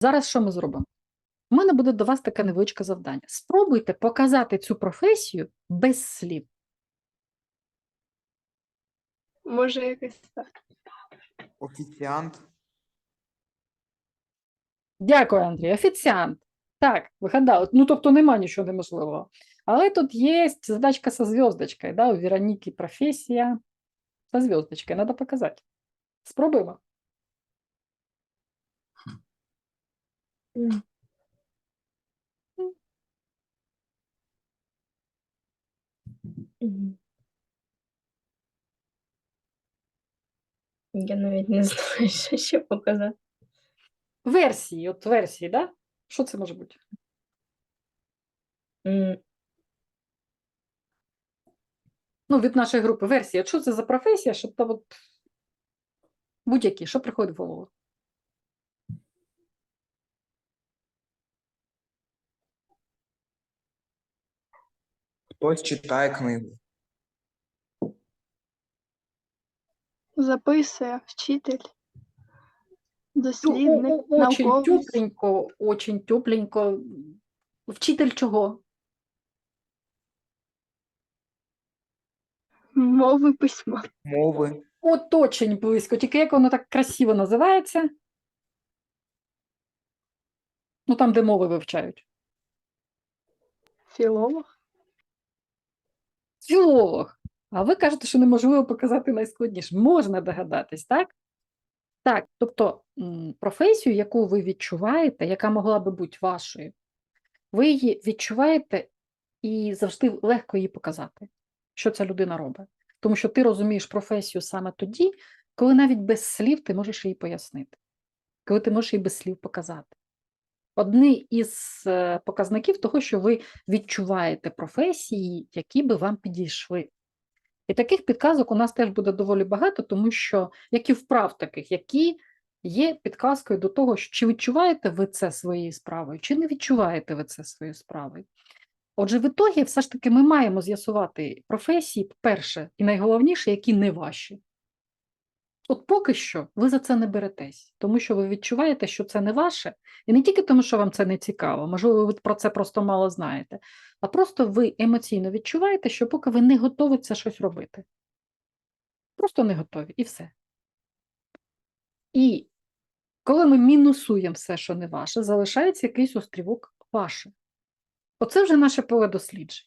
Зараз що ми зробимо? У мене буде до вас таке невеличке завдання. Спробуйте показати цю професію без слів. Може, якось так. Офіціант. Дякую, Андрій. Офіціант. Так, вигадали. Ну, тобто нема нічого неможливого. Але тут є задачка со зв'язочкою, да? у Вероніки професія со зв'язочкою. Треба показати. Спробуємо. М. Мгм. Я навіть не знаю, що ще показати. Версії, от версії, да? Що це може бути? М, Ну, від нашої групи версії. От що це за професія, щоб там от будь-які, що приходить в голову? Хтось читає книгу. Записує вчитель, Ну, дослідник, о- о- Очень науковець, тепленько, очень тепленько. Вчитель чого? мови письма, Мови. От очень близько. Тільки як воно так красиво називається? Ну, там, де мови вивчають. філолог, Філолог. А ви кажете, що неможливо показати найскладніше. Можна догадатись, так? Так, тобто професію, яку ви відчуваєте, яка могла би бути вашою, ви її відчуваєте і завжди легко її показати, що ця людина робить. Тому що ти розумієш професію саме тоді, коли навіть без слів ти можеш її пояснити, коли ти можеш її без слів показати. Одний із е, показників того, що ви відчуваєте професії, які би вам підійшли. І таких підказок у нас теж буде доволі багато, тому що, як і вправ таких, які є підказкою до того, чи відчуваєте ви це своєю справою, чи не відчуваєте ви це своєю справою. Отже, в ітогі все ж таки ми маємо з'ясувати професії, перше, і найголовніше, які не ваші. От поки що ви за це не беретесь, тому що ви відчуваєте, що це не ваше, і не тільки тому, що вам це не цікаво, можливо, ви про це просто мало знаєте, а просто ви емоційно відчуваєте, що поки ви не готові це щось робити. Просто не готові, і все. І коли ми мінусуємо все, що не ваше, залишається якийсь острівок ваше. Оце вже наше поле досліджень.